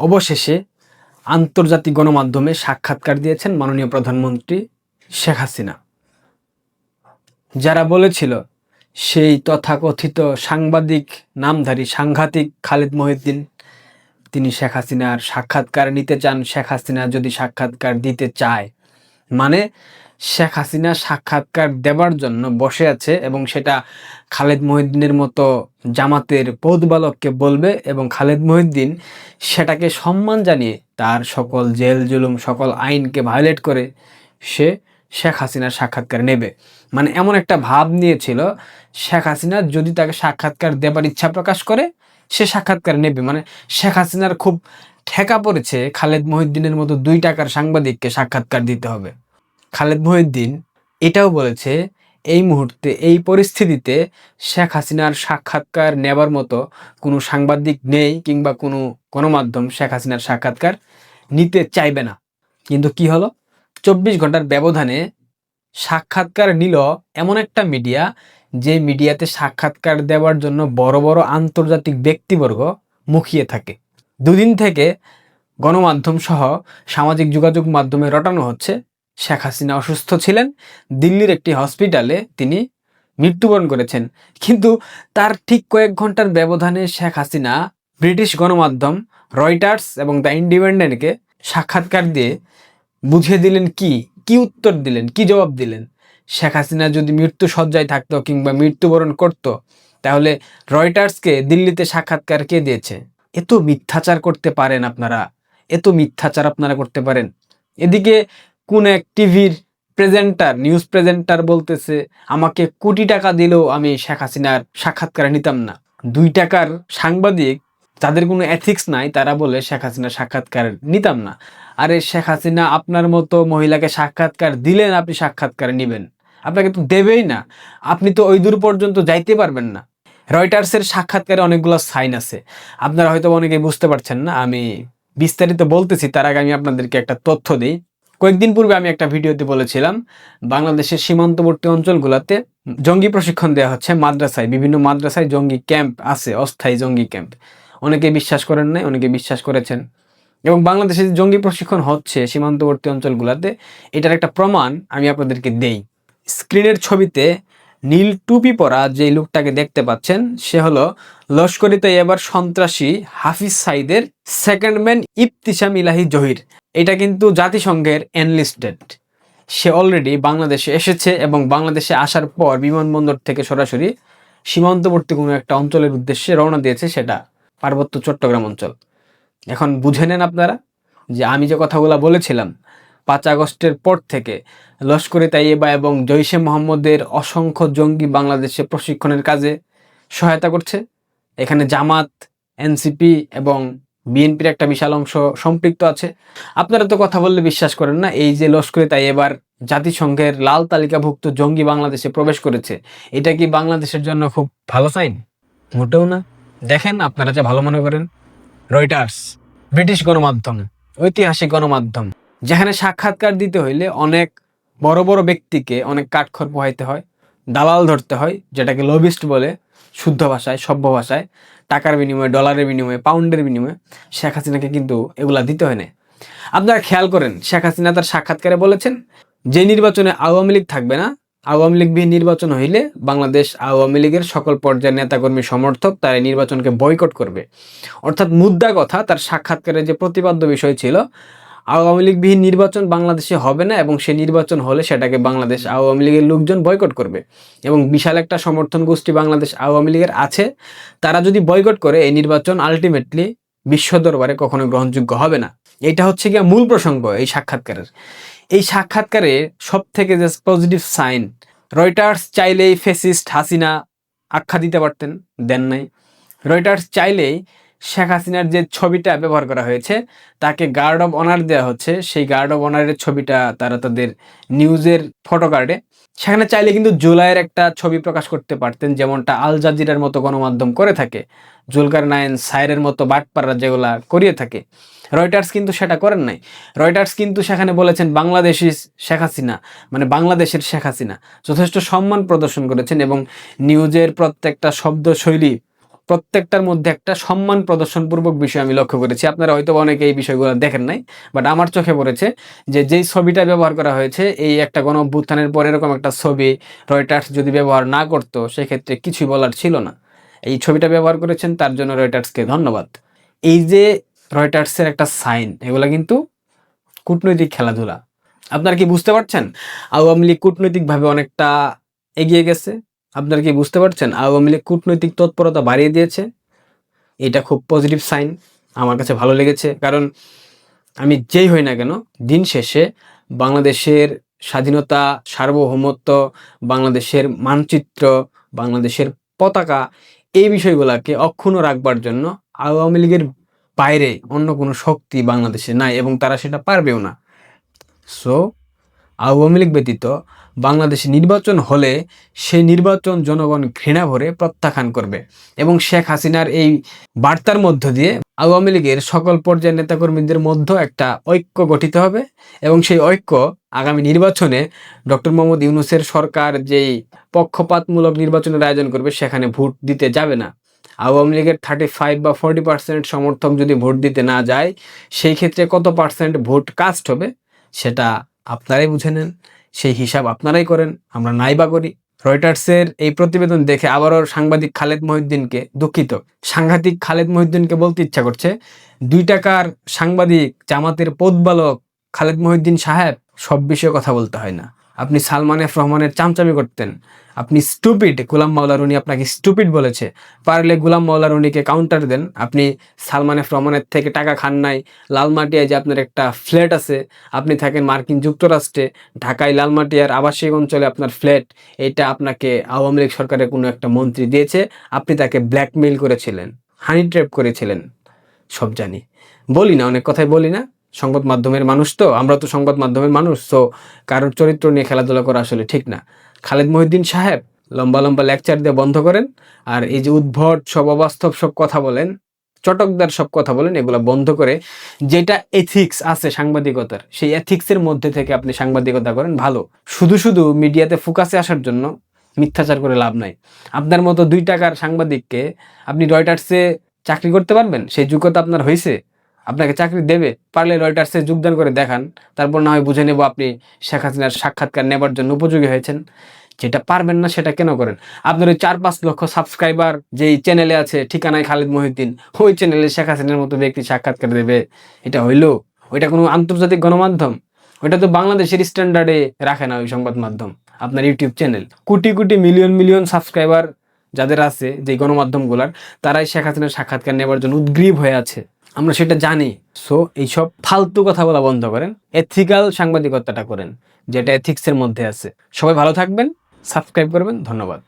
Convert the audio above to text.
অবশেষে আন্তর্জাতিক গণমাধ্যমে সাক্ষাৎকার দিয়েছেন মাননীয় প্রধানমন্ত্রী শেখ হাসিনা। যারা বলেছিল, সেই তথাকথিত সাংবাদিক, নামধারী, সাংঘাতিক খালেদ মহিউদ্দিন, তিনি শেখ হাসিনার সাক্ষাৎকার নিতে চান। শেখ হাসিনা যদি সাক্ষাৎকার দিতে চায় মানে শেখ হাসিনা সাক্ষাৎকার দেবার জন্য বসে আছে এবং সেটা খালেদ মহিউদ্দিনের মতো জামাতের পৌধবালককে বলবে এবং খালেদ মহিউদ্দিন সেটাকে সম্মান জানিয়ে তার সকল জেল, জুলুম, সকল আইনকে ভায়োলেট করে সে শেখ হাসিনার সাক্ষাৎকার নেবে। মানে এমন একটা ভাব নিয়েছিল, শেখ হাসিনা যদি তাকে সাক্ষাৎকার দেবার ইচ্ছা প্রকাশ করে, সে সাক্ষাৎকার নেবে। মানে শেখ হাসিনার খুব ঠেকা পড়েছে, খালেদ মহিউদ্দিনের মতো দুই টাকার সাংবাদিককে সাক্ষাৎকার দিতে হবে। খালেদ মহিউদ্দিন এটাও বলেছে, এই মুহূর্তে, এই পরিস্থিতিতে শেখ হাসিনার সাক্ষাৎকার নেবার মতো কোনো সাংবাদিক নেই কিংবা কোনো গণমাধ্যম শেখ হাসিনার সাক্ষাৎকার নিতে চাইবে না। কিন্তু কি হলো? চব্বিশ ঘণ্টার ব্যবধানে সাক্ষাৎকার নিল এমন একটা মিডিয়া, যে মিডিয়াতে সাক্ষাৎকার দেওয়ার জন্য বড় বড় আন্তর্জাতিক ব্যক্তিবর্গ মুখিয়ে থাকে। দুদিন থেকে গণমাধ্যম সহ সামাজিক যোগাযোগ মাধ্যমে রটানো হচ্ছে। শেখ হাসিনা অসুস্থ ছিলেন। দিল্লির একটি হসপিটালে তিনি মৃত্যুবরণ করেছেন। কিন্তু তার ঠিক কয়েক ঘণ্টার ব্যবধানে শেখ হাসিনা ব্রিটিশ গণমাধ্যম, রয়টার্স এবং দ্য ইন্ডিপেন্ডেন্টকে সাক্ষাৎকার দিয়ে বুঝিয়ে দিলেন কি কি উত্তর দিলেন, কি জবাব দিলেন। শেখ হাসিনা যদি মৃত্যু সজ্জায় থাকতো কিংবা মৃত্যুবরণ করত, তাহলে রয়টার্সকে দিল্লিতে সাক্ষাৎকার কে দিয়েছে? এত মিথ্যাচার করতে পারেন আপনারা, এত মিথ্যাচার আপনারা করতে পারেন। এদিকে কোন এক টিভির প্রেজেন্টার নিউজ প্রেজেন্টার বলতেছে, আমাকে কোটি টাকা দিলেও আমি শেখ হাসিনার সাক্ষাৎকার নিতাম না। দুই টাকার সাংবাদিক, যাদের কোনো এথিক্স নাই, তারা বলে শেখ হাসিনার সাক্ষাৎকার নিতাম না। আরে শেখ হাসিনা, আপনার মতো মহিলাকে সাক্ষাৎকার দিলেন, আপনি সাক্ষাৎকার নেবেন। আপনাকে তো দেবেই না। আপনি তো ওই দূর পর্যন্ত যাইতে পারবেন না। রয়টার্সের সাক্ষাৎকারে অনেকগুলো সাইন আছে। আপনারা হয়তো অনেকে বুঝতে পারছেন না, আমি বিস্তারিত বলতেছি, তার আগে আমি আপনাদেরকে একটা তথ্য দিই। কয়েকদিন পূর্বে আমি একটা ভিডিওতে বলেছিলাম, বাংলাদেশের সীমান্তবর্তী অঞ্চলগুলোতে জঙ্গি প্রশিক্ষণ দেওয়া হচ্ছে মাদ্রাসায়। বিভিন্ন মাদ্রাসায় জঙ্গি ক্যাম্প আছে, অস্থায়ী জঙ্গি ক্যাম্প। অনেকে বিশ্বাস করেন নাই, অনেকে বিশ্বাস করেছেন। এবং বাংলাদেশে জঙ্গি প্রশিক্ষণ হচ্ছে সীমান্তবর্তী অঞ্চলগুলোতে, এটার একটা প্রমাণ আমি আপনাদেরকে দেই। স্ক্রিনের ছবিতে নীল টুপি পরা যে লোকটাকে দেখতে পাচ্ছেন, সে হলো লস্করি এবার সন্ত্রাসী হাফিজ সাইদের সেকেন্ড ম্যান ইফতিসাম ইলাহি জহির। এটা কিন্তু জাতিসংঘের এনলিস্টেড সে অলরেডি বাংলাদেশে এসেছে এবং বাংলাদেশে আসার পর বিমানবন্দর থেকে সরাসরি সীমান্তবর্তী কোনো একটা অঞ্চলের উদ্দেশ্যে রওনা দিয়েছে সেটা পার্বত্য চট্টগ্রাম অঞ্চল। এখন বুঝে নেন আপনারা যে আমি যে কথাগুলো বলেছিলাম, পাঁচ আগস্টের পর থেকে লস্করে তাইয়েবা এবং জৈশে মোহাম্মদের অসংখ্য জঙ্গি বাংলাদেশে প্রশিক্ষণের কাজে সহায়তা করছে। এখানে জামাত, এনসিপি এবং বিএনপির একটা বিশাল অংশ সম্পৃক্ত আছে। আপনারা তো কথা বললে বিশ্বাস করেন না, এই যে লস্করে তাই এবার জাতিসংঘের লাল তালিকাভুক্ত জঙ্গি বাংলাদেশে প্রবেশ করেছে, এটা কি বাংলাদেশের জন্য খুব ভালো সাইন মোটেও না। দেখেন আপনারা যা ভালো মনে করেন। রয়টার্স ব্রিটিশ গণমাধ্যম, ঐতিহাসিক গণমাধ্যম, যেখানে সাক্ষাৎকার দিতে হইলে অনেক বড় বড় ব্যক্তিকে অনেক কাঠখড় পোহাইতে হয়, দালাল ধরতে হয়, যেটাকে লবিস্ট বলে, শুদ্ধ ভাষায়, সভ্য ভাষায়, টাকার বিনিময়ে ডলারের বিনিময়ে পাউন্ডের বিনিময়ে শেখ হাসিনাকে কিন্তু এগুলা দিতে হয় না আপনারা খেয়াল করেন, শেখ হাসিনা তার সাক্ষাৎকারে বলেছেন, যে নির্বাচনে আওয়ামী লীগ থাকবে না, আওয়ামী লীগ লীগবিহীন নির্বাচন হইলে বাংলাদেশ আওয়ামী লীগের সকল পর্যায়ের নেতাকর্মী সমর্থক তার এই নির্বাচনকে বয়কট করবে। অর্থাৎ মুদ্রা কথা, তার সাক্ষাৎকারে যে প্রতিপাদ্য বিষয় ছিল আওয়ামী লীগবিহীন নির্বাচন বাংলাদেশে হবে না এবং সে নির্বাচন হলে সেটাকে বাংলাদেশ আওয়ামী লীগের লোকজন বয়কট করবে। এবং বিশাল একটা সমর্থন গোষ্ঠী বাংলাদেশ আওয়ামী লীগের আছে, তারা যদি বয়কট করে, এই নির্বাচন আলটিমেটলি বিশ্ব দরবারে কখনো গ্রহণযোগ্য হবে না। এটা হচ্ছে গিয়া মূল প্রসঙ্গ এই সাক্ষাৎকারের। এই সাক্ষাৎকারে সব থেকে যে পজিটিভ সাইন রয়টার্স চাইলেই ফেসিস্ট হাসিনা আখ্যা দিতে পারতেন, দেন নাই। রয়টার্স চাইলেই শেখ হাসিনার যে ছবিটা ব্যবহার করা হয়েছে, তাকে গার্ড অফ অনার দেওয়া হচ্ছে। সেই গার্ড অফ অনারের ছবিটা তারা তাদের নিউজের ফটো কার্ডে সেখানে চাইলে কিন্তু জুলাইয়ের একটা ছবি প্রকাশ করতে পারতেন, যেমনটা আল জাজিরার মতো গণমাধ্যম করে থাকে, জুলকার নায়ন সাইরের মতো বাটপাড়া যেগুলা করিয়ে থাকে। রয়টার্স কিন্তু সেটা করেন নাই। রয়টার্স কিন্তু সেখানে বলেছেন, বাংলাদেশি শেখ হাসিনা মানে বাংলাদেশের শেখ হাসিনা যথেষ্ট সম্মান প্রদর্শন করেছেন এবং নিউজের প্রত্যেকটা শব্দ শৈলী প্রত্যেকটার মধ্যে একটা সম্মান প্রদর্শনপূর্বক বিষয় আমি লক্ষ্য করেছি। আপনারা হয়তো অনেকে এই বিষয়গুলো দেখেন নাই বাট আমার চোখে পড়েছে যে যেই ছবিটা ব্যবহার করা হয়েছে, এই একটা গণ অভ্যুত্থানের পর এরকম একটা ছবি রয়টার্স যদি ব্যবহার না করতো, সেক্ষেত্রে কিছুই বলার ছিল না। এই ছবিটা ব্যবহার করেছেন, তার জন্য রয়টার্সকে ধন্যবাদ। এই যে রয়টার্সের একটা সাইন, এগুলা কিন্তু কূটনৈতিক খেলাধুলা। আপনারা কি বুঝতে পারছেন? আওয়ামী লীগ কূটনৈতিকভাবে অনেকটা এগিয়ে গেছে। আপনারা কি বুঝতে পারছেন? আওয়ামী লীগ কূটনৈতিক তৎপরতা বাড়িয়ে দিয়েছে। এটা খুব পজিটিভ সাইন আমার কাছে ভালো লেগেছে। কারণ আমি যেই হই না কেন, দিন শেষে বাংলাদেশের স্বাধীনতা, সার্বভৌমত্ব, বাংলাদেশের মানচিত্র, বাংলাদেশের পতাকা, এই বিষয়গুলোকে অক্ষুণ্ণ রাখবার জন্য আওয়ামী লীগের বাইরে অন্য কোনো শক্তি বাংলাদেশে নাই এবং তারা সেটা পারবেও না। সো আওয়ামী লীগ ব্যতীত বাংলাদেশে নির্বাচন হলে সেই নির্বাচন জনগণ ঘৃণা ভরে প্রত্যাখ্যান করবে এবং শেখ হাসিনার এই বার্তার মধ্য দিয়ে আওয়ামী লীগের সকল পর্যায়ের নেতাকর্মীদের মধ্যে একটা ঐক্য গঠিত হবে এবং সেই ঐক্য আগামী নির্বাচনে ডক্টর মোহাম্মদ ইউনুসের সরকার যেই পক্ষপাতমূলক নির্বাচনের আয়োজন করবে সেখানে ভোট দিতে যাবে না। আওয়ামী লীগের থার্টি ফাইভ বা ফোর্টি পার্সেন্ট সমর্থক যদি ভোট দিতে না যায়, সেই ক্ষেত্রে কত পার্সেন্ট ভোট কাস্ট হবে সেটা আপনারাই বুঝে নেন, সেই হিসাব আপনারাই করেন, আমরা নাই বা করি। রয়টার্সের এই প্রতিবেদন দেখে আবারও সাংবাদিক খালেদ মহিউদ্দিনকে দুঃখিত। সাংঘাতিক খালেদ মহিউদ্দিনকে বলতে ইচ্ছা করছে, দুই টাকার সাংবাদিক, জামাতের পদবালক খালেদ মহিউদ্দিন সাহেব সব বিষয়ে কথা বলতে হয় না। আপনি সালমান এফ রহমানের চামচামি করতেন। আপনি স্টুপিড গুলাম মাওলা রুনি আপনাকে স্টুপিড বলেছে। পারলে গুলাম মাওলা রুনিকে কাউন্টার দেন। আপনি সালমান এফ রহমানের থেকে টাকা খান নাই। লালমাটিয়ায় যে আপনার একটা ফ্ল্যাট আছে, আপনি থাকেন মার্কিন যুক্তরাষ্ট্রে। ঢাকায় লালমাটিয়ার আবাসিক অঞ্চলে আপনার ফ্ল্যাট এটা আপনাকে আওয়ামী লীগ সরকারের কোনো একটা মন্ত্রী দিয়েছে। আপনি তাকে ব্ল্যাকমেইল করেছিলেন হানি ট্র্যাপ করেছিলেন। সব জানি। বলি না, অনেক কথাই বলি না। সংবাদ মাধ্যমের মানুষ তো, আমরা তো সংবাদ মাধ্যমের মানুষ তো কারোর চরিত্র নিয়ে খেলাধুলা করা আসলে ঠিক না। খালেদ মহিউদ্দিন সাহেব লম্বা লম্বা লেকচার দিয়ে বন্ধ করেন, আর এই যে উদ্ভট, সব অবাস্তব সব কথা বলেন, চটকদার সব কথা বলেন, এগুলো বন্ধ করে যেটা এথিক্স আছে সাংবাদিকতার, সেই এথিক্সের মধ্যে থেকে আপনি সাংবাদিকতা করেন, ভালো। শুধু শুধু মিডিয়াতে ফোকাসে আসার জন্য মিথ্যাচার করে লাভ নাই। আপনার মতো দুই টাকার সাংবাদিককে আপনি রয়টার্সে চাকরি করতে পারবেন? সেই যোগ্যতা আপনার হয়েছে আপনাকে চাকরি দেবে, পারলে রয়টার্সে যোগদান করে দেখান। তারপর না হয় বুঝে নেব আপনি শেখ হাসিনার সাক্ষাৎকার নেবার জন্য উপযোগী হয়েছেন। যেটা পারবেন না সেটা কেন করেন? আপনার ওই চার পাঁচ লক্ষ সাবস্ক্রাইবার যেই চ্যানেলে আছে, ঠিকানায় খালিদ মহিউদ্দিন, ওই চ্যানেলে শেখ হাসিনার মতো ব্যক্তি সাক্ষাৎকার দেবে। এটা হইল? ওইটা কোনো আন্তর্জাতিক গণমাধ্যম? ওইটা তো বাংলাদেশের স্ট্যান্ডার্ডে রাখে না ওই সংবাদ মাধ্যম, আপনার YouTube channel crore crore million million subscriber যাদের আছে যে গণমাধ্যমগুলার, তারাই শেখ হাসিনার সাক্ষাৎকার নেবার জন্য উদ্গ্রীব হয়ে আছে। আমরা সেটা জানি। সো এইসব ফালতু কথা বলা বন্ধ করেন। এথিক্যাল সাংবাদিকতাটা করেন, যেটা এথিক্সের মধ্যে আছে। সবাই ভালো থাকবেন সাবস্ক্রাইব করবেন, ধন্যবাদ।